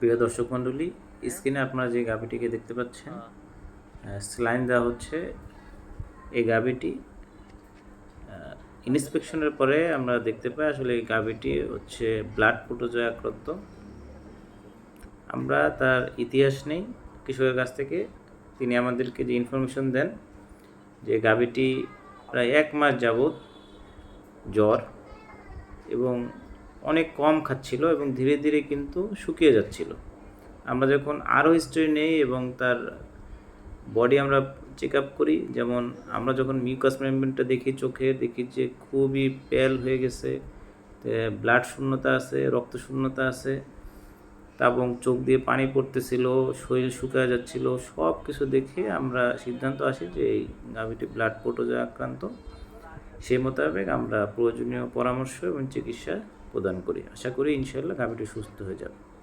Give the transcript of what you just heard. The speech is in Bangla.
প্রিয় দর্শক মণ্ডলী স্ক্রিনে আপনারা যে গাভিটিকে দেখতে পাচ্ছেন স্লাইন দেওয়া হচ্ছে। এই গাভিটি ইন্সপেকশনের পরে আমরা দেখতে পাই আসলে এই গাভিটি হচ্ছে ব্লাড প্রোটোজয় আক্রান্ত। আমরা তার ইতিহাস নেই কৃষকের কাছ থেকে। তিনি আমাদেরকে যে ইনফরমেশন দেন যে গাভিটি প্রায় এক মাস যাবৎ জ্বর এবং অনেক কম খাচ্ছিল এবং ধীরে ধীরে কিন্তু শুকিয়ে যাচ্ছিল। আমরা যখন আরও হিস্ট্রি নেই এবং তার বডি আমরা চেক আপ করি, যেমন আমরা যখন মিউকাস মেমব্রেনটা দেখি চোখে, দেখি যে খুবই প্যাল হয়ে গেছে ব্লাড শূন্যতা আছে, রক্ত শূন্যতা আছে এবং চোখ দিয়ে পানি পড়তেছিল, শরীর শুকিয়ে যাচ্ছিল সব কিছু দেখে আমরা সিদ্ধান্ত আসি যে এই গাভিটি ব্লাড প্রোটোজা আক্রান্ত। সেই মোতাবেক আমরা প্রয়োজনীয় পরামর্শ এবং চিকিৎসা প্রদান করি। আশা করি ইনশাল্লাহ গাভীটি সুস্থ হয়ে যাবে।